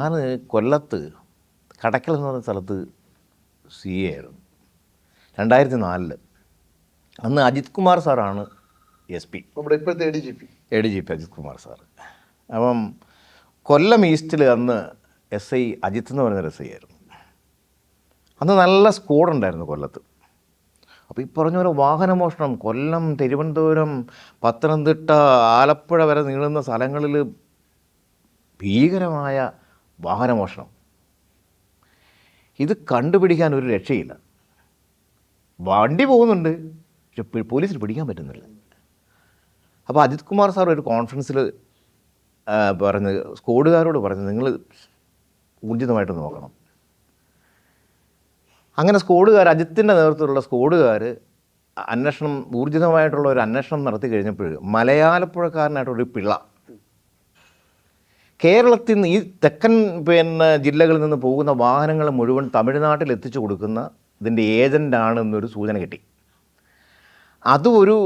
ഞാൻ കൊല്ലത്ത് കടക്കൽ എന്ന് പറയുന്ന സ്ഥലത്ത് സി എ ആയിരുന്നു. രണ്ടായിരത്തി നാലിൽ അന്ന് അജിത് കുമാർ സാറാണ് എസ് പി. നമ്മുടെ ഇപ്പോഴത്തെ A D G P. A D G P Ajith Kumar sir അപ്പം കൊല്ലം ഈസ്റ്റിൽ അന്ന് എസ് ഐ അജിത്ത് എന്ന് പറയുന്നൊരു എസ് ഐ ആയിരുന്നു. അന്ന് നല്ല സ്കോഡ് ഉണ്ടായിരുന്നു കൊല്ലത്ത്. അപ്പോൾ ഈ പറഞ്ഞ പോലെ വാഹനമോഷണം കൊല്ലം തിരുവനന്തപുരം പത്തനംതിട്ട ആലപ്പുഴ വരെ നീളുന്ന സ്ഥലങ്ങളിൽ ഭീകരമായ വാഹനമോഷണം. ഇത് കണ്ടുപിടിക്കാൻ ഒരു രക്ഷയില്ല. വണ്ടി പോകുന്നുണ്ട് പക്ഷെ പോലീസിന് പിടിക്കാൻ പറ്റുന്നില്ല. അപ്പോൾ അജിത് കുമാർ സാർ ഒരു കോൺഫറൻസിൽ പറഞ്ഞ് സ്കോഡുകാരോട് പറഞ്ഞു നിങ്ങൾ ഊർജിതമായിട്ട് നോക്കണം. അങ്ങനെ സ്കോഡുകാർ അജിത്തിന്റെ നേതൃത്വത്തിലുള്ള സ്കോഡുകാർ അന്വേഷണം ഊർജിതമായിട്ടുള്ള ഒരു അന്വേഷണം നടത്തി കഴിഞ്ഞപ്പോൾ മലയാളപ്പുഴക്കാരനായിട്ടൊരു പിള്ള കേരളത്തിൽ നിന്ന് ഈ തെക്കൻ പിന്നെ ജില്ലകളിൽ നിന്ന് പോകുന്ന വാഹനങ്ങൾ മുഴുവൻ തമിഴ്നാട്ടിൽ എത്തിച്ചു കൊടുക്കുന്ന ഇതിന്റെ ഏജന്റാണെന്നൊരു സൂചന കിട്ടി. അതും ഒരു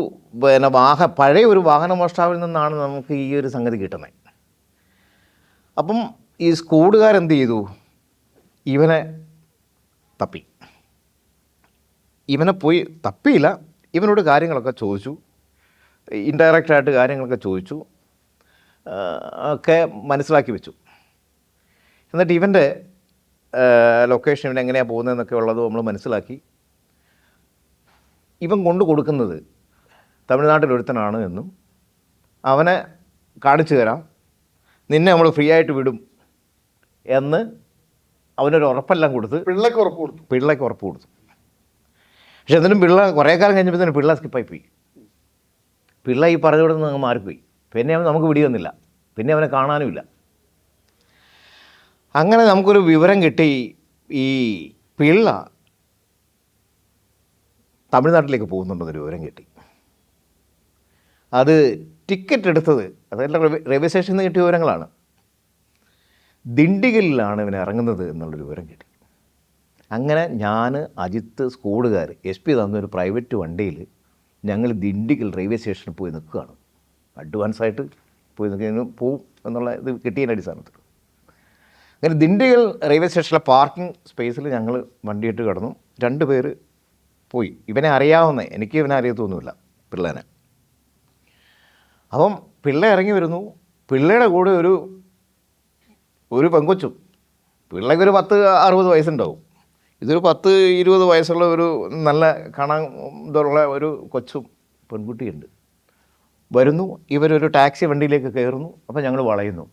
പിന്നെ വാഹ പഴയ ഒരു വാഹന മോഷ്ടാവിൽ നിന്നാണ് നമുക്ക് ഈ ഒരു സംഗതി കിട്ടുന്നത്. അപ്പം ഈ സ്കൂളുകാരെന്ത് ചെയ്തു? ഇവനെ തപ്പി. ഇവനെ പോയി തപ്പിയില്ല. ഇവനോട് കാര്യങ്ങളൊക്കെ ചോദിച്ചു. ഇൻഡയറക്റ്റായിട്ട് കാര്യങ്ങളൊക്കെ ചോദിച്ചു. ഒക്കെ മനസ്സിലാക്കി വെച്ചു. എന്നിട്ട് ഇവന്റെ ലൊക്കേഷൻ ഇവൻ എങ്ങനെയാണ് പോകുന്നതെന്നൊക്കെ ഉള്ളത് നമ്മൾ മനസ്സിലാക്കി. ഇവൻ കൊണ്ടു കൊടുക്കുന്നത് തമിഴ്നാട്ടിലൊരുത്തനാണ് എന്നും അവനെ കാണിച്ചു തരാം നിന്നെ നമ്മൾ ഫ്രീ ആയിട്ട് വിടും എന്ന് അവനൊരു ഉറപ്പെല്ലാം കൊടുത്ത് പിള്ളേക്ക് ഉറപ്പ് കൊടുത്തു. പിള്ളേക്ക് ഉറപ്പ് കൊടുത്തു. പക്ഷെ എന്നിട്ടും പിള്ള കുറേ കാലം കഴിഞ്ഞപ്പോൾ തന്നെ പിള്ള സ്കിപ്പായി പോയി. പിള്ള ഈ പറഞ്ഞു കൊടുത്ത് അങ്ങ് മാറിപ്പോയി. പിന്നെ നമുക്ക് പിടി വന്നില്ല പിന്നെ അവനെ കാണാനുമില്ല. അങ്ങനെ നമുക്കൊരു വിവരം കിട്ടി ഈ പിള്ള തമിഴ്നാട്ടിലേക്ക് പോകുന്നുണ്ടെന്നൊരു വിവരം കിട്ടി. അത് ടിക്കറ്റ് എടുത്തത് അതെല്ലാം റെയിൽവേ സ്റ്റേഷനിൽ നിന്ന് കിട്ടിയ വിവരങ്ങളാണ്. ദിണ്ടിഗലിലാണ് ഇവൻ ഇറങ്ങുന്നത് എന്നുള്ളൊരു വിവരം കിട്ടി. അങ്ങനെ ഞാൻ അജിത്ത് സ്കൂളുകാർ എസ് പി തന്നൊരു പ്രൈവറ്റ് വണ്ടിയിൽ ഞങ്ങൾ ദിണ്ടിഗൽ റെയിൽവേ സ്റ്റേഷനിൽ പോയി നിൽക്കുകയാണ്. അഡ്വാൻസ് ആയിട്ട് പോയി നിൽക്കുന്നതിന് പോവും എന്നുള്ള ഇത് കിട്ടിയതിന്റെ അടിസ്ഥാനത്തിൽ. അങ്ങനെ ദിണ്ടിഗൽ റെയിൽവേ സ്റ്റേഷനിലെ പാർക്കിംഗ് സ്പേസിൽ ഞങ്ങൾ വണ്ടിയിട്ട് കിടന്നു. രണ്ട് പേര് പോയി. ഇവനെ അറിയാവുന്ന. എനിക്ക് ഇവനെ അറിയത്തൊന്നുമില്ല പിള്ളേനെ. അപ്പം പിള്ള ഇറങ്ങി വരുന്നു. പിള്ളയുടെ കൂടെ ഒരു ഒരു പെങ്കൊച്ചും. പിള്ളയ്ക്ക് ഒരു പത്ത് അറുപത് വയസ്സുണ്ടാവും. ഇതൊരു പത്ത് ഇരുപത് വയസ്സുള്ള ഒരു നല്ല കാണാൻ ഇതുള്ള ഒരു കൊച്ചും പെൺകുട്ടിയുണ്ട്. വരുന്നു. ഇവരൊരു ടാക്സി വണ്ടിയിലേക്ക് കയറുന്നു. അപ്പോൾ ഞങ്ങൾ വളയുന്നു.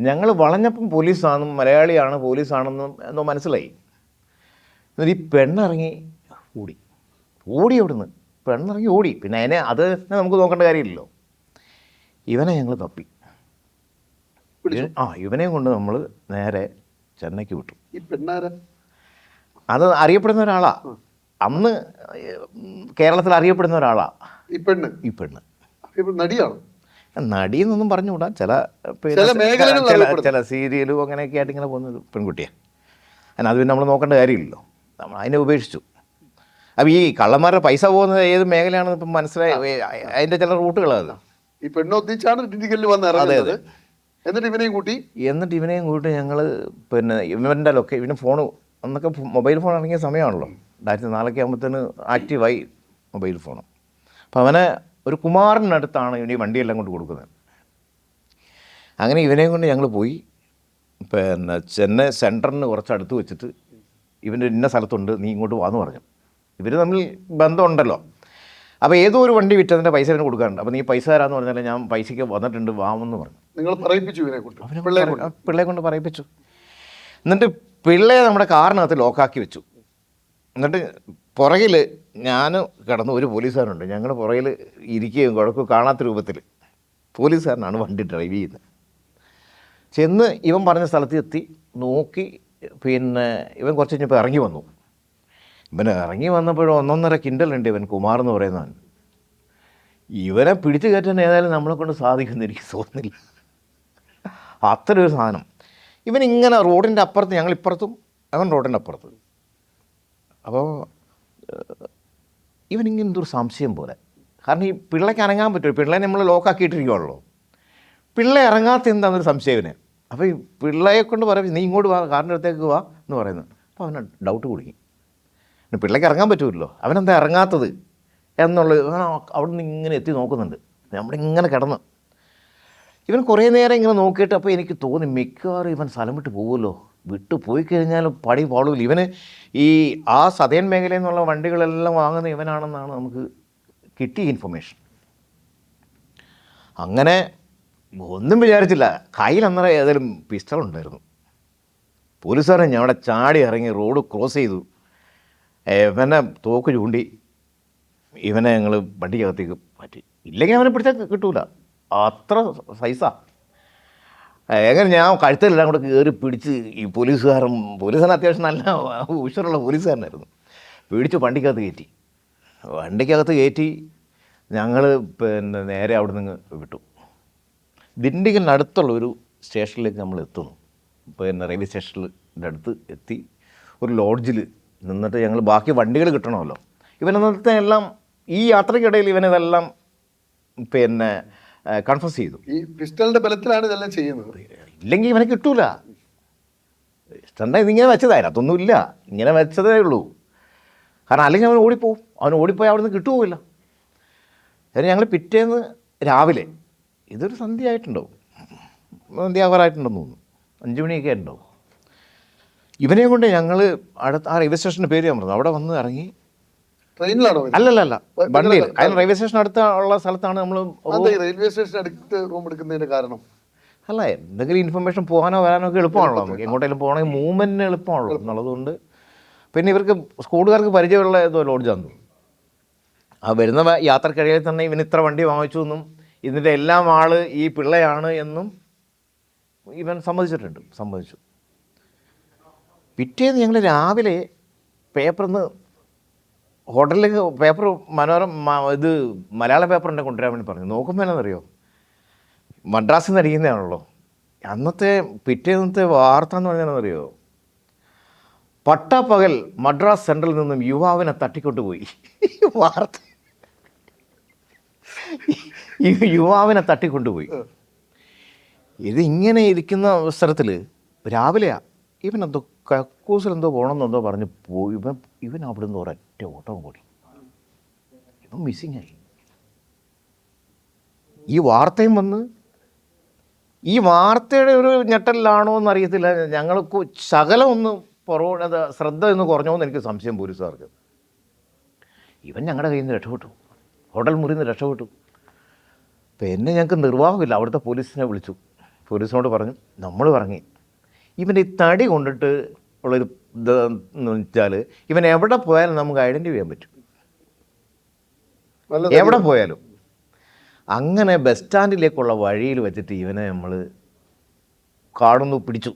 ഞങ്ങൾ വളഞ്ഞപ്പം പോലീസാണെന്നും മലയാളിയാണ് പോലീസാണെന്നും എന്നോ മനസ്സിലായി. എന്നിട്ട് ഈ പെണ്ണിറങ്ങി ഓടി. ഓടി അവിടുന്ന്. പെണ്ണിറങ്ങി ഓടി. പിന്നെ അതിനെ അത് നമുക്ക് നോക്കേണ്ട കാര്യമില്ലല്ലോ. ഇവനെ ഞങ്ങൾ തപ്പി. ആ ഇവനെയും കൊണ്ട് നമ്മൾ നേരെ ചെന്നൈക്ക് വിട്ടു. അത് അറിയപ്പെടുന്ന ഒരാളാണ് അന്ന് കേരളത്തിൽ അറിയപ്പെടുന്ന ഒരാളാണ് ഈ പെണ്ണ്. ഈ പെണ്ണ്. നടിയാണ്. നടി എന്നൊന്നും പറഞ്ഞുകൂടാ. ചില ചില ചില സീരിയലും അങ്ങനെയൊക്കെ ആയിട്ട് ഇങ്ങനെ പോകുന്ന ഒരു പെൺകുട്ടിയാണ് അതിന് അത് പിന്നെ നമ്മൾ നോക്കേണ്ട കാര്യമില്ലല്ലോ. നമ്മൾ അതിനെ ഉപേക്ഷിച്ചു. അപ്പം ഈ കള്ളന്മാരുടെ പൈസ പോകുന്നത് ഏത് മേഖലയാണെന്ന് ഇപ്പം മനസ്സിലായി. അതിന്റെ ചില റൂട്ടുകളാണ് ഈ പെണ്ണ് ഒന്നിച്ചാണ് ഡിണ്ടിഗലിൽ വന്ന് ഇറങ്ങുന്നത്. എന്നിട്ട് ഇവനെയും കൂട്ടി? എന്നിട്ട് ഇവനെയും കൂട്ടി ഞങ്ങൾ പിന്നെ ഇവന്റെ ലൊക്കെ ഇവന് ഫോൺ അന്നൊക്കെ മൊബൈൽ ഫോൺ ഇറങ്ങിയ സമയമാണല്ലോ. രണ്ടായിരത്തി നാലൊക്കെ ആകുമ്പോഴത്തേന് ആക്റ്റീവായി മൊബൈൽ ഫോൺ അപ്പോൾ അവനെ ഒരു കുമാറിനടുത്താണ് ഇവന് ഈ വണ്ടിയെല്ലാം കൊണ്ട് കൊടുക്കുന്നത്. അങ്ങനെ ഇവനെയും കൊണ്ട് ഞങ്ങൾ പോയി. പിന്നെ ചെന്നൈ സെന്ററിന് കുറച്ച് അടുത്ത് വെച്ചിട്ട് ഇവന്റെ ഇന്ന സ്ഥലത്തുണ്ട് നീ ഇങ്ങോട്ട് വാന്ന് പറഞ്ഞു. ഇവർ തമ്മിൽ ബന്ധമുണ്ടല്ലോ. അപ്പോൾ ഏതോ ഒരു വണ്ടി വിറ്റതിന്റെ പൈസ ഇവന് കൊടുക്കാറുണ്ട് അപ്പോൾ നീ പൈസ തരാമെന്ന് പറഞ്ഞാൽ ഞാൻ പൈസയ്ക്ക് വന്നിട്ടുണ്ട് വാമെന്ന് പറഞ്ഞു. നിങ്ങൾ പറയിപ്പിച്ചു ഇവനെ കൊണ്ട്. കൊണ്ട് കൊണ്ട്. പറയിപ്പിച്ചു. എന്നിട്ട് പിള്ളയെ നമ്മുടെ കാറിനകത്ത് ലോക്കാക്കി വെച്ചു. എന്നിട്ട് പുറകിൽ ഞാൻ കിടന്നു ഒരു പോലീസുകാരുണ്ട് ഞങ്ങൾ പുറകിൽ ഇരിക്കുകയും കുഴക്കും കാണാത്ത രൂപത്തിൽ പോലീസുകാരനാണ് വണ്ടി ഡ്രൈവ് ചെയ്യുന്നത്. ചെന്ന് ഇവൻ പറഞ്ഞ സ്ഥലത്ത് എത്തി നോക്കി പിന്നെ ഇവൻ കുറച്ച് കഴിഞ്ഞപ്പോൾ ഇറങ്ങി വന്നു. ഇവൻ ഇറങ്ങി വന്നപ്പോഴും ഒന്നൊന്നര കിൻഡലുണ്ട് ഇവൻ കുമാർ എന്ന് പറയുന്നവൻ. ഇവനെ പിടിച്ചു കയറ്റാൻ ഏതായാലും നമ്മളെ കൊണ്ട് സാധിക്കുമെന്ന് എനിക്ക് തോന്നുന്നില്ല. അത്ര ഒരു സാധനം. ഇവൻ ഇങ്ങനെ റോഡിന്റെ അപ്പുറത്ത് ഞങ്ങൾ ഇപ്പുറത്തും അവൻ റോഡിന്റെ അപ്പുറത്ത്. അപ്പോൾ ഇവനിങ്ങനെ എന്തൊരു സംശയം പോലെ. കാരണം ഈ പിള്ളയ്ക്ക് അനങ്ങാൻ പറ്റുമോ? പിള്ളേനെ നമ്മൾ ലോക്കാക്കിയിട്ടിരിക്കുവാണല്ലോ പിള്ള ഇറങ്ങാത്ത എന്താണെന്നൊരു സംശയവിനെ അപ്പോൾ ഈ പിള്ളയെ കൊണ്ട് പറയും നീ ഇങ്ങോട്ട് വാ കാറിന്റെ അടുത്തേക്ക് വാ എന്ന് പറയുന്നു അപ്പോൾ അവന് ഡൗട്ട് കുടുങ്ങി പിന്നെ പിള്ളേക്ക് ഇറങ്ങാൻ പറ്റുമല്ലോ അവനെന്താ ഇറങ്ങാത്തത് എന്നുള്ളത് അവൻ അവിടെ നിന്ന് ഇങ്ങനെ എത്തി നോക്കുന്നുണ്ട്. നമ്മളിങ്ങനെ കിടന്ന്. ഇവൻ കുറേ നേരം ഇങ്ങനെ നോക്കിയിട്ട് അപ്പോൾ എനിക്ക് തോന്നി മിക്കവാറും ഇവൻ സ്ഥലം വിട്ട് പോകുമല്ലോ വിട്ടു പോയി കഴിഞ്ഞാൽ പടി പാടില്ല ഇവന് ഈ ആ സതേൺ മേഖലയിൽ നിന്നുള്ള വണ്ടികളെല്ലാം വാങ്ങുന്ന ഇവനാണെന്നാണ് നമുക്ക് കിട്ടിയ ഇൻഫർമേഷൻ അങ്ങനെ ഒന്നും വിചാരിച്ചില്ല. കയ്യിൽ അന്നേരം ഏതായാലും പിസ്റ്റൾ ഉണ്ടായിരുന്നു. പോലീസുകാരൻ ഞാൻ അവിടെ ചാടി ഇറങ്ങി റോഡ് ക്രോസ് ചെയ്തു. ഇവനെ തോക്ക് ചൂണ്ടി ഇവനെ ഞങ്ങൾ വണ്ടിക്കകത്തേക്ക് മാറ്റി. ഇല്ലെങ്കിൽ അവനെ പിടിച്ചാൽ കിട്ടൂല. അത്ര സൈസാ എങ്ങനെ ഞാൻ കഴുത്തിലെല്ലാം കൂടെ കയറി പിടിച്ച് ഈ പോലീസുകാരൻ പോലീസുകാരൻ അത്യാവശ്യം നല്ല ഉഷറുള്ള പോലീസുകാരനായിരുന്നു. പിടിച്ച് വണ്ടിക്കകത്ത് കയറ്റി. വണ്ടിക്കകത്ത് കയറ്റി ഞങ്ങൾ പിന്നെ നേരെ അവിടെ നിന്ന് വിട്ടു. ദിണ്ടിക്കലിനടുത്തുള്ള ഒരു സ്റ്റേഷനിലേക്ക് നമ്മൾ എത്തുന്നു. പിന്നെ റെയിൽവേ സ്റ്റേഷനിന്റെ അടുത്ത് എത്തി ഒരു ലോഡ്ജിൽ നിന്നിട്ട് ഞങ്ങൾ ബാക്കി വണ്ടികൾ കിട്ടണമല്ലോ. ഇവനെന്നത്തെ എല്ലാം ഈ യാത്രയ്ക്കിടയിൽ ഇവനിതെല്ലാം പിന്നെ കൺഫസ് ചെയ്തു. ഈ പിസ്റ്റലിന്റെ ബലത്തിലാണ് ഇതെല്ലാം ചെയ്യുന്നത്. ഇല്ലെങ്കിൽ ഇവനെ കിട്ടൂല. ഇഷ്ടണ്ട ഇതിങ്ങനെ വെച്ചതായിരുന്നു അതൊന്നും ഇല്ല ഇങ്ങനെ വെച്ചതേ ഉള്ളൂ. കാരണം അല്ലെങ്കിൽ അവൻ ഓടിപ്പോവും. അവൻ ഓടിപ്പോയി അവിടെ നിന്ന് ഇല്ല അതിന് ഞങ്ങൾ പിറ്റേന്ന് രാവിലെ ഇതൊരു സന്ധ്യ ആയിട്ടുണ്ടാവും. സന്ധ്യ ആവാറായിട്ടുണ്ടെന്ന് തോന്നുന്നു. അഞ്ച് മണിയൊക്കെ ആയിട്ടുണ്ടാവും. ഇവനെ കൊണ്ട് ഞങ്ങൾ അടുത്ത ആ റെയിൽവേ സ്റ്റേഷന്റെ പേര് ഞാൻ പറഞ്ഞു. അവിടെ വന്ന് ഇറങ്ങി ട്രെയിനിലാണോ? അല്ലല്ല വണ്ടിയിൽ. അതിന് റെയിൽവേ സ്റ്റേഷൻ അടുത്ത ഉള്ള സ്ഥലത്താണ് നമ്മൾ റെയിൽവേ സ്റ്റേഷൻ അടുത്ത് റൂം എടുക്കുന്നതിന്റെ കാരണം. അല്ല എന്തെങ്കിലും ഇൻഫർമേഷൻ പോകാനോ വരാനോ ഒക്കെ എളുപ്പമാണല്ലോ നമുക്ക്. എങ്ങോട്ടെങ്കിലും പോകണമെങ്കിൽ മൂവ്മെന്റിന് എളുപ്പമാണല്ലോ എന്നുള്ളതുകൊണ്ട്. പിന്നെ ഇവർക്ക് സ്കൂളുകാർക്ക് പരിചയമുള്ള ഏതോ ലോഡ്ജാന്ന് ആ വരുന്ന യാത്രക്കിടയിൽ തന്നെ ഇവൻ ഇത്ര വണ്ടി വാങ്ങിച്ചു എന്നും ഇതിന്റെ എല്ലാം ആൾ ഈ പിള്ളയാണ് എന്നും ഇവൻ സമ്മതിച്ചിട്ടുണ്ട് സമ്മതിച്ചു. പിറ്റേന്ന് ഞങ്ങൾ രാവിലെ പേപ്പറിൽ നിന്ന് ഹോട്ടലിലേക്ക് പേപ്പർ മനോരമ ഇത് മലയാള പേപ്പർ ഉണ്ടെങ്കിൽ കൊണ്ടുവരാൻ വേണ്ടി പറഞ്ഞു. നോക്കുമ്പോൾ എന്നറിയോ മദ്രാസിൽ നിന്ന് അടിക്കുന്നതാണല്ലോ അന്നത്തെ പിറ്റേന്നത്തെ വാർത്ത എന്ന് പറഞ്ഞാൽ അറിയോ പട്ടാപ്പകൽ മദ്രാസ് സെൻട്രലിൽ നിന്നും യുവാവിനെ തട്ടിക്കൊണ്ടുപോയി വാർത്ത. യുവാവിനെ തട്ടിക്കൊണ്ടുപോയി ഇതിങ്ങനെ ഇരിക്കുന്ന അവസരത്തിൽ രാവിലെയാണ് ഇവൻ എന്തോ കക്കൂസിൽ എന്തോ പോകണമെന്നെന്തോ പറഞ്ഞ് പോയി. ഇവൻ ഇവൻ അവിടെ നിന്ന് ഒരൊറ്റ ഓട്ടം കൂടി. ഇവൻ മിസ്സിങ് ആയി. ഈ വാർത്തയും വന്ന് ഈ വാർത്തയുടെ ഒരു ഞെട്ടലിലാണോ എന്ന് അറിയത്തില്ല ഞങ്ങൾക്ക് ശകലം ഒന്ന് പുറകോട്ട് ശ്രദ്ധ ഒന്ന് കുറഞ്ഞോ എന്ന് എനിക്ക് സംശയം പോലീസുകാർക്ക് ഇവൻ ഞങ്ങളുടെ കയ്യിൽ നിന്ന് രക്ഷപ്പെട്ടു. ഹോട്ടൽ മുറിയിൽ നിന്ന് രക്ഷപ്പെട്ടു. പിന്നെ ഞങ്ങൾക്ക് നിർവാഹമില്ല. അവിടുത്തെ പോലീസിനെ വിളിച്ചു. പോലീസിനോട് പറഞ്ഞു നമ്മൾ പറഞ്ഞ് ഇവന്റെ ഈ തടി കൊണ്ടിട്ട് ഉള്ളൊരു ഇതെന്ന് വെച്ചാൽ ഇവൻ എവിടെ പോയാലും നമുക്ക് ഐഡന്റിഫൈ ചെയ്യാൻ പറ്റും. എവിടെ പോയാലും. അങ്ങനെ ബസ് സ്റ്റാൻഡിലേക്കുള്ള വഴിയിൽ വെച്ചിട്ട് ഇവനെ നമ്മൾ കാണുന്നു പിടിച്ചു.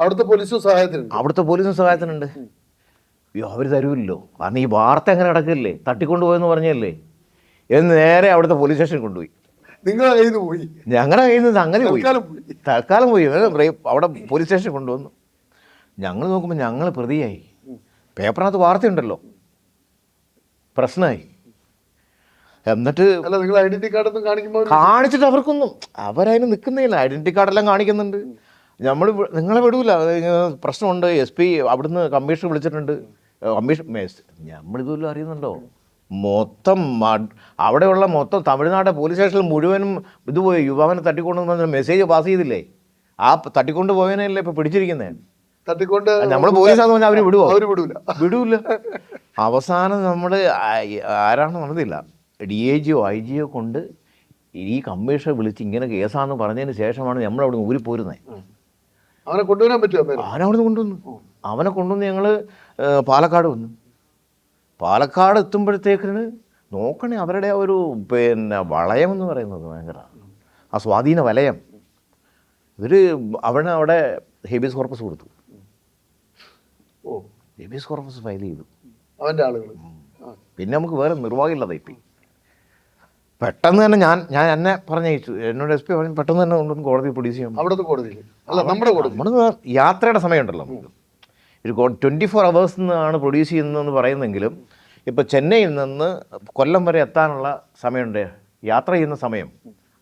അവിടുത്തെ പോലീസും സഹായത്തിനുണ്ട്. അവിടുത്തെ പോലീസും സഹായത്തിനുണ്ട്. അയ്യോ അവർ തരുമല്ലോ കാരണം ഈ വാർത്ത എങ്ങനെ നടക്കില്ലേ? തട്ടിക്കൊണ്ടുപോയെന്ന് പറഞ്ഞല്ലേ? എന്ന് നേരെ അവിടുത്തെ പോലീസ് സ്റ്റേഷനിൽ കൊണ്ടുപോയി. നിങ്ങളെ കയ്യിൽ നിന്ന് പോയി. ഞങ്ങളുടെ കയ്യിൽ നിന്ന് അങ്ങനെ പോയി. തൽക്കാലം പോയി. അവിടെ പോലീസ് സ്റ്റേഷൻ കൊണ്ടുവന്നു. ഞങ്ങൾ നോക്കുമ്പോൾ ഞങ്ങൾ പ്രതിയായി. പേപ്പറിനകത്ത് വാർത്തയുണ്ടല്ലോ. പ്രശ്നമായി എന്നിട്ട് അല്ല നിങ്ങൾ ഐഡന്റി കാർഡ് ഒന്നും കാണിക്കുമ്പോൾ കാണിച്ചിട്ട് അവർക്കൊന്നും അവരതിന് നിൽക്കുന്നില്ല. ഐഡന്റിറ്റി കാർഡെല്ലാം കാണിക്കുന്നുണ്ട്. നമ്മൾ നിങ്ങളെ വിടൂല. പ്രശ്നമുണ്ട്. എസ് പി അവിടുന്ന് കമ്മീഷൻ വിളിച്ചിട്ടുണ്ട്. കമ്മീഷൻ നമ്മളിതുമല്ലോ അറിയുന്നുണ്ടോ? മൊത്തം അവിടെയുള്ള മൊത്തം തമിഴ്നാട് പോലീസ് സ്റ്റേഷനിൽ മുഴുവനും ഇത് പോയി യുവാവിനെ തട്ടിക്കൊണ്ടു മെസ്സേജ് പാസ് ചെയ്തില്ലേ? ആ തട്ടിക്കൊണ്ട് പോയതിനല്ലേ ഇപ്പൊ പിടിച്ചിരിക്കുന്നത് തട്ടിക്കൊണ്ട് നമ്മൾ പോലീസാന്ന് പറഞ്ഞാൽ അവർ വിടുവോ? അവർ വിടൂല. വിടൂല. അവസാനം നമ്മൾ ആരാണെന്ന് പറഞ്ഞില്ല ഡി ഐ ജിയോ ഐ ജിയോ കൊണ്ട് ഈ കമ്മീഷൻ വിളിച്ച് ഇങ്ങനെ കേസാന്ന് പറഞ്ഞതിന് ശേഷമാണ് നമ്മൾ അവിടെ ഊരിപ്പോരുന്നത് അവനെ കൊണ്ടുവരാൻ പറ്റുമോ അവനെ അവിടെ കൊണ്ടുവന്നു. അവനെ കൊണ്ടുവന്ന് ഞങ്ങൾ പാലക്കാട് വന്നു. പാലക്കാട് എത്തുമ്പോഴത്തേക്കിന് നോക്കണേ അവരുടെ ആ ഒരു പിന്നെ വളയം എന്ന് പറയുന്നത് ഭയങ്കര ആ സ്വാധീന വലയം. ഇവർ അവിടെ അവിടെ ഹേബിയസ് കോർപ്പസ് കൊടുത്തു. ഓ. ഹേബിയസ് കോർപ്പസ് ഫയൽ ചെയ്തു. അവന്റെ ആളുകൾ പിന്നെ നമുക്ക് വേറെ നിർവാഹമില്ല നിർവാഹമില്ലാതായിപ്പോയി പെട്ടെന്ന് തന്നെ ഞാൻ ഞാൻ എന്നെ പറഞ്ഞയച്ചു എന്നോട് എസ് പി പറഞ്ഞു പെട്ടെന്ന് തന്നെ കൊണ്ടുവന്ന് കോടതി പ്രൊഡ്യൂസ് ചെയ്യാം അവിടുത്തെ കോടതിയിൽ. അല്ല നമ്മുടെ കോടതി നമ്മൾ യാത്രയുടെ സമയമുണ്ടല്ലോ നമുക്ക്. ഒരു ട്വന്റി ഫോർ അവേഴ്സ് നിന്നാണ് പ്രൊഡ്യൂസ് ചെയ്യുന്നതെന്ന് പറയുന്നെങ്കിലും ഇപ്പോൾ ചെന്നൈയിൽ നിന്ന് കൊല്ലം വരെ എത്താനുള്ള സമയമുണ്ട്. യാത്ര ചെയ്യുന്ന സമയം.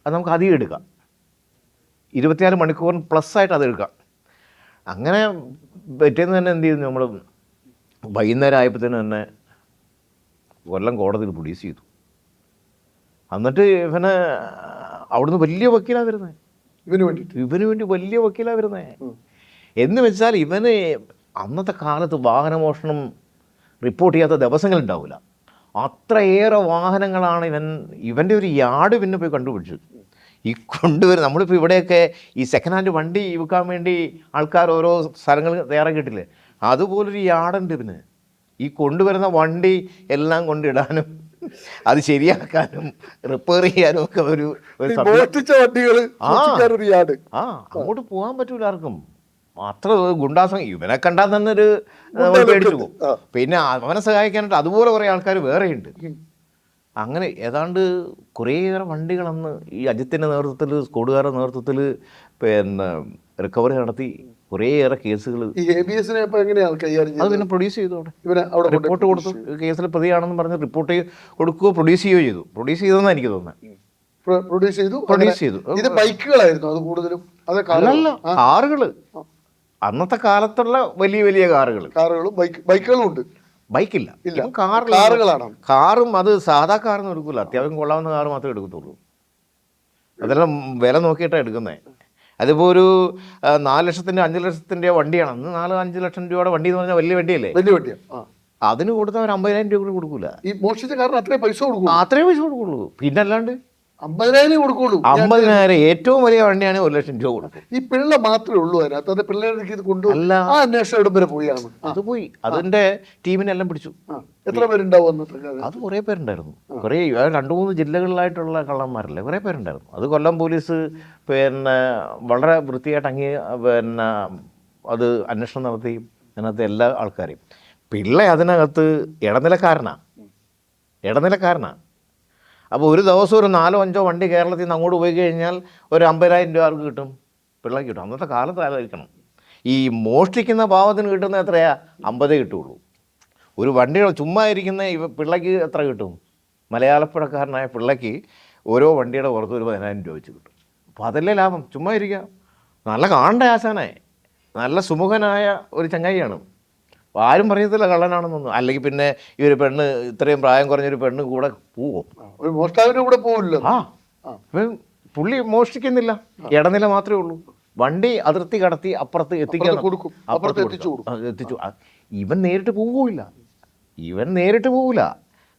അത് നമുക്ക് അധികം എടുക്കാം. ഇരുപത്തിനാല് മണിക്കൂറിന് പ്ലസ് ആയിട്ട് അത് എടുക്കാം. അങ്ങനെ പറ്റിയെന്ന് തന്നെ എന്ത് ചെയ്തു നമ്മൾ വൈകുന്നേരം ആയപ്പോഴത്തേന് തന്നെ കൊല്ലം കോടതിയിൽ പ്രൊഡ്യൂസ് ചെയ്തു. എന്നിട്ട് ഇവന് അവിടുന്ന് വലിയ വക്കീലാണ് വരുന്നത് ഇവന് വേണ്ടി ഇവന് വേണ്ടി വലിയ വക്കീലാണ് വരുന്നത് എന്ന് വെച്ചാൽ ഇവന് അന്നത്തെ കാലത്ത് വാഹനമോഷണം റിപ്പോർട്ട് ചെയ്യാത്ത ദിവസങ്ങളുണ്ടാവില്ല അത്രയേറെ വാഹനങ്ങളാണ് ഇവൻ ഇവന്റെ ഒരു യാർഡ് പിന്നെ പോയി കണ്ടുപിടിച്ചു. ഈ കൊണ്ടുവരും നമ്മളിപ്പോൾ ഇവിടെയൊക്കെ ഈ സെക്കൻഡ് ഹാൻഡ് വണ്ടി വിൽക്കാൻ വേണ്ടി ആൾക്കാർ ഓരോ സ്ഥലങ്ങൾ തയ്യാറാക്കിയിട്ടില്ലേ? അതുപോലൊരു യാർഡുണ്ട് ഇവന്. ഈ കൊണ്ടുവരുന്ന വണ്ടി എല്ലാം കൊണ്ടിടാനും അത് ശരിയാക്കാനും റിപ്പയർ ചെയ്യാനും ഒക്കെ ഒരു ആ അങ്ങോട്ട് പോകാൻ പറ്റൂല ആർക്കും. അത്ര ഗുണ്ടാസം ഇവനെ കണ്ടാൽ തന്നെ ഒരു പേടിച്ചു പോകും. പിന്നെ അവനെ സഹായിക്കാനായിട്ട് അതുപോലെ കുറേ ആൾക്കാർ വേറെയുണ്ട്. അങ്ങനെ ഏതാണ്ട് കുറേയേറെ വണ്ടികളന്ന് ഈ അജിത്തിന്റെ നേതൃത്വത്തിൽ സ്കോഡുകാരുടെ നേതൃത്വത്തിൽ പിന്നെ റിക്കവറി നടത്തി കുറേയേറെ കേസുകൾ അത് പിന്നെ പ്രൊഡ്യൂസ് ചെയ്തു അവിടെ. റിപ്പോർട്ട് കൊടുത്തു. കേസിൽ പ്രതിയാണെന്ന് പറഞ്ഞ് റിപ്പോർട്ട് കൊടുക്കുകയോ പ്രൊഡ്യൂസ് ചെയ്യുകയോ ചെയ്തു. പ്രൊഡ്യൂസ് ചെയ്തെന്നാണ് എനിക്ക് തോന്നുന്നത് പ്ര- പ്രൊഡ്യൂസ് ചെയ്തു. പ്രൊഡ്യൂസ് ചെയ്തു. ഇത് ബൈക്കുകളായിരുന്നു അത് കൂടുതലും. അത് കാറുകൾ. അന്നത്തെ കാലത്തുള്ള വലിയ വലിയ കാറുകൾ. കാറുകളും ബൈക്ക് ബൈക്കുകളും ഉണ്ട്. ബൈക്കില്ല. ഇല്ല. കാറുകളാണ്. കാറും അത് സാധാ കാറൊന്നും എടുക്കില്ല അത്യാവശ്യം കൊള്ളാവുന്ന കാർ മാത്രമേ എടുക്കത്തുള്ളൂ. അതെല്ലാം വില നോക്കിയിട്ടാണ് എടുക്കുന്നത് അതിപ്പോൾ ഒരു നാല് ലക്ഷത്തിന്റെ അഞ്ച് ലക്ഷത്തിന്റെ വണ്ടിയാണ്. അന്ന് നാല് അഞ്ച് ലക്ഷം രൂപയുടെ വണ്ടി എന്ന് പറഞ്ഞാൽ വലിയ വണ്ടിയല്ലേ? വലിയ വണ്ടിയാണ് അതിന് കൊടുത്താൽ ഒരു അമ്പതിനായിരം രൂപ കൂടി കൊടുക്കൂല. ഈ മോഷ്ടിച്ച കാരണം അത്രേ പൈസ കൊടുക്കും അത്രേ പൈസ കൊടുക്കുള്ളൂ. പിന്നെ അല്ലാണ്ട് അമ്പതിനായിരം കൊടുക്കുള്ളൂ. അമ്പതിനായിരം ഏറ്റവും വലിയ വണ്ടിയാണ് ഒരു ലക്ഷം രൂപ കൊടുക്കും ഈ പിള്ള മാത്രമേ ഉള്ളൂ അതിനകത്ത്. അത് പിള്ളേർക്ക് ഇത് കൊണ്ടു അല്ല. ആ അന്വേഷണം ഇടം വരെ പോയാണ് അത് പോയി. അതിന്റെ ടീമിനെല്ലാം പിടിച്ചു. എത്ര പേരുണ്ടാവും അന്നത്തെ? അത് കുറേ പേരുണ്ടായിരുന്നു. കുറേ രണ്ടു രണ്ട് മൂന്ന് ജില്ലകളിലായിട്ടുള്ള കള്ളന്മാരല്ലേ? കുറേ പേരുണ്ടായിരുന്നു. അത് കൊല്ലം പോലീസ് പിന്നെ വളരെ വൃത്തിയായിട്ട് അങ്ങേ പിന്നെ അത് അന്വേഷണം നടത്തി. അതിനകത്ത് എല്ലാ ആൾക്കാരെയും. പിള്ള അതിനകത്ത് ഇടനിലക്കാരനാണ് ഇടനിലക്കാരനാണ് അപ്പോൾ ഒരു ദിവസം ഒരു നാലോ അഞ്ചോ വണ്ടി കേരളത്തിൽ നിന്ന് അങ്ങോട്ട് പോയി കഴിഞ്ഞാൽ ഒരു അമ്പതിനായിരം രൂപ ആർക്ക് കിട്ടും? പിള്ളേർക്ക് കിട്ടും. അന്നത്തെ കാലത്ത് ആലോചിക്കണം. ഈ മോഷ്ടിക്കുന്ന പാവത്തിന് കിട്ടുന്ന എത്രയാ? അമ്പതേ കിട്ടുള്ളൂ. ഒരു വണ്ടികൾ ചുമ്മാ ഇരിക്കുന്ന ഈ പിള്ളയ്ക്ക് എത്ര കിട്ടും? മലയാളപ്പുഴക്കാരനായ പിള്ളയ്ക്ക് ഓരോ വണ്ടിയുടെ പുറത്ത് ഒരു പതിനായിരം രൂപ വെച്ച് കിട്ടും. അപ്പോൾ അതല്ലേ ലാഭം? ചുമ്മാ ഇരിക്കുക. നല്ല കാണേണ്ട ആശാനായി. നല്ല സുമുഖനായ ഒരു ചങ്ങായിയാണ്. ആരും പറയത്തില്ല കള്ളനാണെന്നൊന്നും. അല്ലെങ്കിൽ പിന്നെ ഈ ഒരു പെണ്ണ് ഇത്രയും പ്രായം കുറഞ്ഞൊരു പെണ്ണ് കൂടെ പോവോ. ഒരു മോഷ്ടാവിന്റെ കൂടെ പോവില്ല ആ. അപ്പം പുള്ളി മോഷ്ടിക്കുന്നില്ല. ഇടനില മാത്രമേ ഉള്ളൂ. വണ്ടി അതിർത്തി കടത്തി അപ്പുറത്ത് എത്തിക്കാൻ കൊടുക്കും. അപ്പുറത്ത് എത്തിച്ചു കൊടുക്കും. എത്തിച്ചു. ഇവൻ നേരിട്ട് പോവില്ല. ഇവൻ നേരിട്ട് പോവില്ല.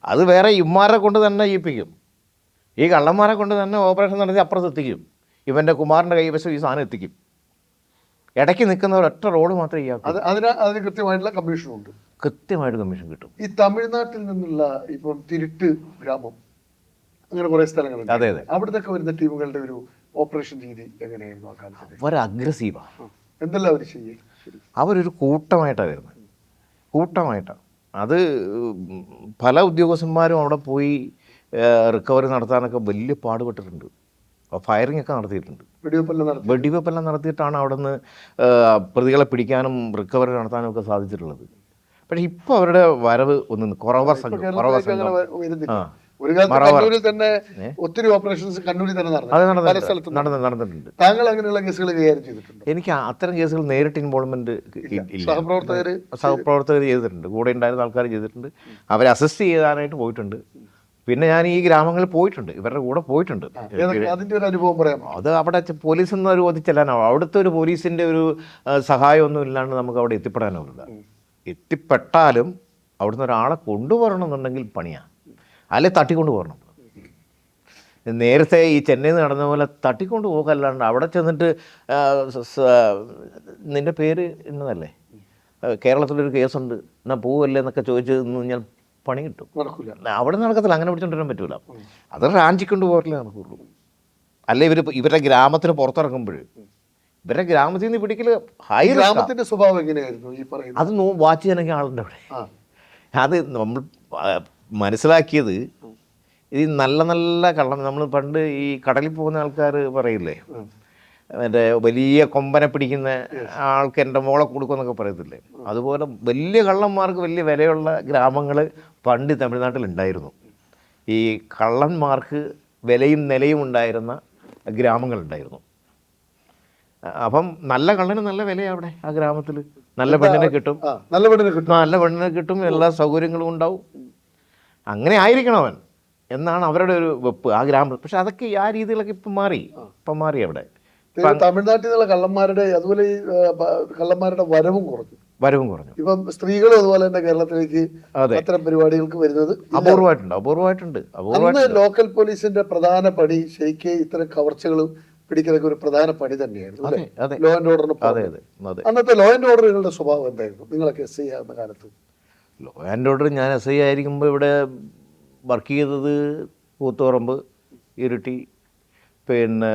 അത് വേറെ ഇമ്മാരെ കൊണ്ട് തന്നെ ചെയ്യിപ്പിക്കും ഈ കള്ളന്മാരെ കൊണ്ട് തന്നെ ഓപ്പറേഷൻ നടത്തി അപ്പുറത്ത് എത്തിക്കും. ഇവന്റെ കുമാറിന്റെ കൈവശം ഈ സാധനം എത്തിക്കും. ഇടയ്ക്ക് നിൽക്കുന്ന ഒരൊറ്റ റോഡ് മാത്രമേ അത് അതിന് അതിന് കൃത്യമായിട്ടുള്ള കമ്മീഷൻ ഉണ്ട് കൃത്യമായിട്ട് കമ്മീഷൻ കിട്ടും. ഈ തമിഴ്നാട്ടിൽ നിന്നുള്ള ഇപ്പം തിരുട്ട് ഗ്രാമം അങ്ങനെ കുറെ സ്ഥലങ്ങളുണ്ട്. അതെ, അതെ. അവിടുത്തെ വരുന്ന ടീമുകളുടെ ഒരു ഓപ്പറേഷൻ രീതി എങ്ങനെയായിരുന്നു ആ കാലത്ത്? അവർ അഗ്രസീവാണ്. എന്തെല്ലാം അവർ ചെയ്യും? അവരൊരു കൂട്ടമായിട്ടാണ് വരുന്നത് കൂട്ടമായിട്ടാണ് അത് പല ഉദ്യോഗസ്ഥന്മാരും അവിടെ പോയി റിക്കവറി നടത്താനൊക്കെ വലിയ പാടുപെട്ടിട്ടുണ്ട്. ഫയറിംഗ് ഒക്കെ നടത്തിയിട്ടുണ്ട്. വെടിവെപ്പെല്ലാം നടത്തി. വെടിവെപ്പെല്ലാം നടത്തിയിട്ടാണ് അവിടെ നിന്ന് പ്രതികളെ പിടിക്കാനും റിക്കവറി നടത്താനും ഒക്കെ സാധിച്ചിട്ടുള്ളത്. പക്ഷേ ഇപ്പോൾ അവരുടെ വരവ് ഒന്ന് കുറവ സംഘം കുറവ സംഘം. ഒരു കാലത്ത് കണ്ണൂരിൽ തന്നെ ഒത്തിരി ഓപ്പറേഷൻസ് കണ്ണൂരിൽ തന്നെ നടന്നു. നടന്ന് നടന്നിട്ടുണ്ട്. താങ്കൾ അങ്ങനെയുള്ള കേസുകൾ കൈകാര്യം ചെയ്തിട്ടുണ്ട്? എനിക്ക് അത്തരം കേസുകൾ നേരിട്ട് ഇൻവോൾവ്മെന്റ് ഇല്ല. സഹപ്രവർത്തകര് സഹപ്രവർത്തകർ ചെയ്തിട്ടുണ്ട്. കൂടെ ഉണ്ടായിരുന്ന ആൾക്കാർ ചെയ്തിട്ടുണ്ട്. അവരെ അസിസ്റ്റ് ചെയ്യാനായിട്ട് പോയിട്ടുണ്ട്. പിന്നെ ഞാൻ ഈ ഗ്രാമങ്ങളിൽ പോയിട്ടുണ്ട്. ഇവരുടെ കൂടെ പോയിട്ടുണ്ട്. അതിന്റെ ഒരു അനുഭവം പറയാം അത് അവിടെ പോലീസിൽ പോലീസ് എന്ന ഒരു ഒതിച്ചെല്ലാനോ അവിടുത്തെ ഒരു പോലീസിന്റെ ഒരു സഹായമൊന്നും ഇല്ലാണ്ട് നമുക്ക് അവിടെ എത്തിപ്പെടാനാവില്ല എത്തിപ്പെട്ടാലും അവിടുന്ന് ഒരാളെ കൊണ്ടുപോകണമെന്നുണ്ടെങ്കിൽ പണിയാ. അല്ലെ തട്ടിക്കൊണ്ട് പോകണം നേരത്തെ ഈ ചെന്നൈയിൽ നിന്ന് നടന്ന പോലെ തട്ടിക്കൊണ്ട് പോകല്ലാണ്ട് അവിടെ ചെന്നിട്ട് നിന്റെ പേര് എന്നതല്ലേ? കേരളത്തിലൊരു കേസുണ്ട്. എന്നാൽ പോവല്ലേ എന്നൊക്കെ ചോദിച്ചു ഞാൻ പണി കിട്ടും. അവിടെ നടക്കത്തില്ല അങ്ങനെ പിടിച്ചോണ്ടിരാൻ പറ്റൂല. അത് റാഞ്ചിക്കൊണ്ട് പോകലേ നടക്കുള്ളൂ. അല്ലെ ഇവർ ഇവരുടെ ഗ്രാമത്തിന് പുറത്തിറങ്ങുമ്പോൾ ഇവരുടെ ഗ്രാമത്തിൽ നിന്ന് പിടിക്കൽ ഹൈ ഗ്രാമത്തിന്റെ സ്വഭാവം എങ്ങനെയായിരുന്നു ഈ പറയുന്നത്? അത് വാച്ച് ചെയ്യാനൊക്കെ ആളുണ്ട് അവിടെ. അത് നമ്മൾ മനസ്സിലാക്കിയത് ഈ നല്ല നല്ല കള്ളം നമ്മൾ പണ്ട് ഈ കടലിൽ പോകുന്ന ആൾക്കാർ പറയില്ലേ? എന്റെ വലിയ കൊമ്പനെ പിടിക്കുന്ന ആൾക്ക് എന്റെ മോളെ കൊടുക്കുമെന്നൊക്കെ പറയത്തില്ലേ? അതുപോലെ വലിയ കള്ളന്മാർക്ക് വലിയ വിലയുള്ള ഗ്രാമങ്ങൾ പണ്ട് തമിഴ്നാട്ടിലുണ്ടായിരുന്നു. ഈ കള്ളന്മാർക്ക് വിലയും നിലയും ഉണ്ടായിരുന്ന ഗ്രാമങ്ങളുണ്ടായിരുന്നു. അപ്പം നല്ല കള്ളന് നല്ല വിലയാണ് അവിടെ ആ ഗ്രാമത്തിൽ. നല്ല പെണ്ണിനെ കിട്ടും. നല്ല പെണ്ണിനെ കിട്ടും. നല്ല പെണ്ണിനെ കിട്ടും. എല്ലാ സൗകര്യങ്ങളും ഉണ്ടാവും. അങ്ങനെ ആയിരിക്കണം അവൻ എന്നാണ് അവരുടെ ഒരു വെപ്പ് ആ ഗ്രാമത്തിൽ പക്ഷെ അതൊക്കെ ആ രീതിയിലൊക്കെ ഇപ്പം മാറി. ഇപ്പം മാറി അവിടെ. തമിഴ്നാട്ടിൽ നിന്നുള്ള കള്ളന്മാരുടെ അതുപോലെ കള്ളന്മാരുടെ വരവും കുറഞ്ഞു. വരവും കുറഞ്ഞു. ഇപ്പം സ്ത്രീകളും അതുപോലെ തന്നെ കേരളത്തിലേക്ക് അതെ. അത്തരം പരിപാടികൾക്ക് വരുന്നത് അപൂർവമായിട്ടുണ്ട് അപൂർവമായിട്ടുണ്ട് ലോക്കൽ പോലീസിന്റെ പ്രധാന പണി ശരിക്ക് ഇത്തരം കവർച്ചകളും പിടിക്കലൊക്കെ ഒരു പ്രധാന പണി തന്നെയായിരുന്നു ലോ ആൻഡ് ഓർഡറിന് അതെ അതെ അന്നത്തെ ലോ ആൻഡ് ഓർഡറുകളുടെ സ്വഭാവം എന്തായിരുന്നു? നിങ്ങളൊക്കെ എസ് ഐ ആകുന്ന കാലത്ത്? ലോ ആൻഡ് ഓർഡർ ഞാൻ എസ് ഐ ആയിരിക്കുമ്പോൾ ഇവിടെ വർക്ക് ചെയ്തത് കൂത്തുപറമ്പ് ഇരുട്ടി പിന്നെ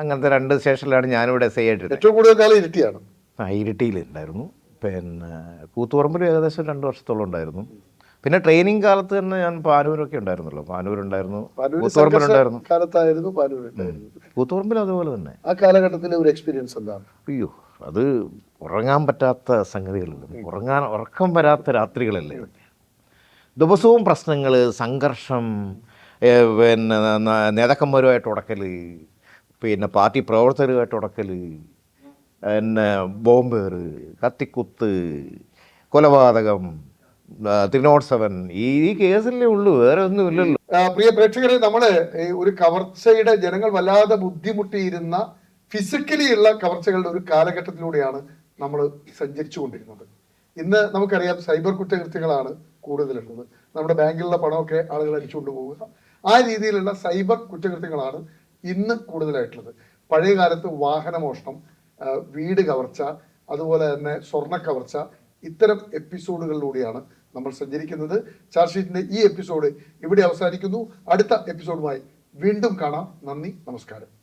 അങ്ങനത്തെ രണ്ട് സ്റ്റേഷനിലാണ് ഞാനിവിടെ എസ് ഐ ആയിട്ട് ഏറ്റവും കൂടുതൽ കാലം ഇരുട്ടിയാണ്. ആ ഇരിട്ടിയിൽ ഉണ്ടായിരുന്നു പിന്നെ കൂത്തുപറമ്പിൽ ഏകദേശം രണ്ട് വർഷത്തോളം ഉണ്ടായിരുന്നു. പിന്നെ ട്രെയിനിങ് കാലത്ത് തന്നെ ഞാൻ പാനൂരൊക്കെ ഉണ്ടായിരുന്നല്ലോ. പാനൂരുണ്ടായിരുന്നു. പാനൂര് കൂത്തുപറമ്പിലുണ്ടായിരുന്നു കാലത്തായിരുന്നു കൂത്തുപറമ്പിൽ അതുപോലെ തന്നെ. ആ കാലഘട്ടത്തിലെ ഒരു എക്സ്പീരിയൻസ് എന്താണ്? അയ്യോ അത് ഉറങ്ങാൻ പറ്റാത്ത സംഗതികളല്ലേ? ഉറങ്ങാൻ ഉറക്കം വരാത്ത രാത്രികളല്ലേ. ദിവസവും പ്രശ്നങ്ങൾ സംഘർഷം പിന്നെ നേതാക്കന്മാരുമായിട്ട് ഉടക്കൽ പിന്നെ പാർട്ടി പ്രവർത്തകരുമായിട്ട് ഉടക്കൽ പിന്നെ ബോംബേറ് കത്തിക്കുത്ത് കൊലപാതകം ആ, ഈ കേസല്ലേ ഉള്ളൂ വേറെ ഒന്നും ഇല്ലല്ലോ. പ്രിയ പ്രേക്ഷകരെ നമ്മൾ ഒരു കവർച്ചയുടെ ജനങ്ങൾ വല്ലാതെ ബുദ്ധിമുട്ടിയിരുന്ന ഫിസിക്കലി ഉള്ള കവർച്ചകളുടെ ഒരു കാലഘട്ടത്തിലൂടെയാണ് നമ്മൾ സഞ്ചരിച്ചു കൊണ്ടിരുന്നത് ഇന്ന് നമുക്കറിയാം സൈബർ കുറ്റകൃത്യങ്ങളാണ് കൂടുതലുള്ളത്. നമ്മുടെ ബാങ്കിലുള്ള പണമൊക്കെ ആളുകൾ അടിച്ചുകൊണ്ട് പോവുക. ആ രീതിയിലുള്ള സൈബർ കുറ്റകൃത്യങ്ങളാണ് ഇന്ന് കൂടുതലായിട്ടുള്ളത്. പഴയ കാലത്ത് വാഹനമോഷണം വീട് കവർച്ച അതുപോലെ തന്നെ സ്വർണ കവർച്ച ഇത്തരം എപ്പിസോഡുകളിലൂടെയാണ് നമ്മൾ സഞ്ചരിക്കുന്നത്. ചാർജ് ഷീറ്റിന്റെ ഈ എപ്പിസോഡ് ഇവിടെ അവസാനിക്കുന്നു. അടുത്ത എപ്പിസോഡുമായി വീണ്ടും കാണാം. നന്ദി നമസ്കാരം.